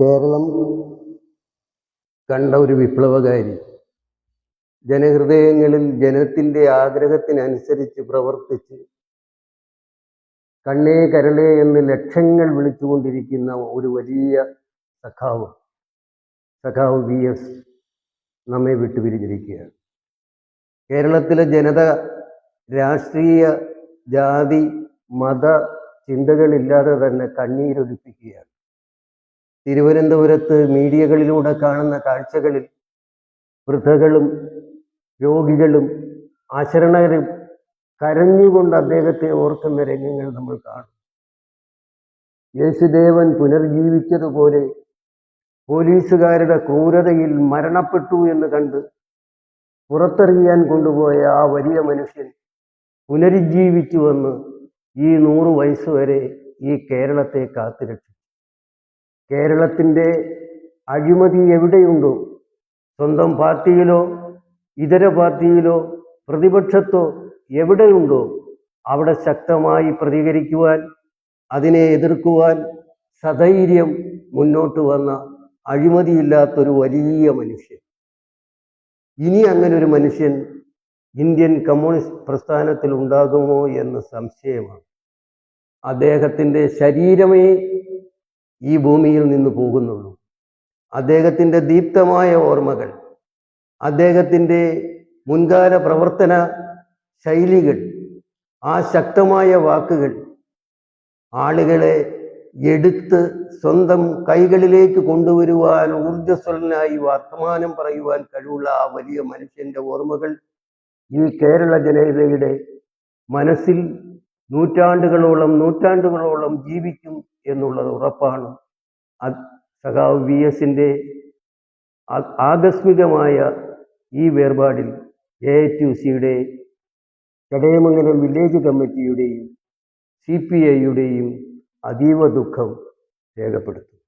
കേരളം കണ്ട ഒരു വിപ്ലവകാരി. ജനഹൃദയങ്ങളിൽ ജനത്തിന്റെ ആഗ്രഹത്തിനനുസരിച്ച് പ്രവർത്തിച്ച് കണ്ണേ കരളേ എന്ന് ലക്ഷങ്ങൾ വിളിച്ചുകൊണ്ടിരിക്കുന്ന ഒരു വലിയ സഖാവ് സഖാവ് വി എസ് നമ്മെ വിട്ടുപിരിഞ്ഞിരിക്കുകയാണ്. കേരളത്തിലെ ജനത രാഷ്ട്രീയ ജാതി മത ചിന്തകളില്ലാതെ തന്നെ കണ്ണീരൊലിപ്പിക്കുകയാണ്. തിരുവനന്തപുരത്ത് മീഡിയകളിലൂടെ കാണുന്ന കാഴ്ചകളിൽ വൃദ്ധകളും രോഗികളും ആശരണകരും കരഞ്ഞുകൊണ്ട് അദ്ദേഹത്തെ ഓർക്കുന്ന രംഗങ്ങൾ നമ്മൾ കാണും. യേശുദേവൻ പുനർജീവിച്ചതുപോലെ പോലീസുകാരുടെ ക്രൂരതയിൽ മരണപ്പെട്ടു എന്ന് കണ്ട് പുറത്തെറിയാൻ കൊണ്ടുപോയ ആ വലിയ മനുഷ്യൻ പുനരുജ്ജീവിച്ചു വന്ന് ഈ നൂറ് വയസ്സുവരെ ഈ കേരളത്തെ കാത്തുരക്ഷിച്ചു. കേരളത്തിന്റെ അഴിമതി എവിടെയുണ്ടോ? സ്വന്തം പാർട്ടിയിലോ ഇതര പാർട്ടിയിലോ പ്രതിപക്ഷത്തോ എവിടെയുണ്ടോ? അവിടെ ശക്തമായി പ്രതികരിക്കുവാൻ അതിനെ എതിർക്കുവാൻ സധൈര്യം മുന്നോട്ട് വന്ന അഴിമതിയില്ലാത്തൊരു വലിയ മനുഷ്യൻ. ഇനി അങ്ങനെ ഒരു മനുഷ്യൻ ഇന്ത്യൻ കമ്മ്യൂണിസ്റ്റ് പ്രസ്ഥാനത്തിൽ ഉണ്ടാകുമോ എന്ന് സംശയമാണ്. അദ്ദേഹത്തിന്റെ ശരീരമേ ഈ ഭൂമിയിൽ നിന്ന് പോകുന്നുള്ളൂ. അദ്ദേഹത്തിന്റെ ദീപ്തമായ ഓർമ്മകൾ അദ്ദേഹത്തിന്റെ മുൻകാല പ്രവർത്തന ശൈലികൾ ആ ശക്തമായ വാക്കുകൾ ആളുകളെ എടുത്ത് സ്വന്തം കൈകളിലേക്ക് കൊണ്ടുവരുവാൻ ഊർജസ്വലനായി വർത്തമാനം പറയുവാൻ കഴിവുള്ള ആ വലിയ മനുഷ്യന്റെ ഓർമ്മകൾ ഈ കേരള ജനതയുടെ മനസ്സിൽ നൂറ്റാണ്ടുകളോളം നൂറ്റാണ്ടുകളോളം ജീവിക്കും എന്നുള്ളത് ഉറപ്പാണ്. സഖാവ് വി എസിന്റെ ആകസ്മികമായ ഈ വേർപാടിൽ എ ടു സിയുടെ ചടയമംഗലം വില്ലേജ് കമ്മിറ്റിയുടെയും സി പി ഐയുടെയും അതീവ ദുഃഖം രേഖപ്പെടുത്തും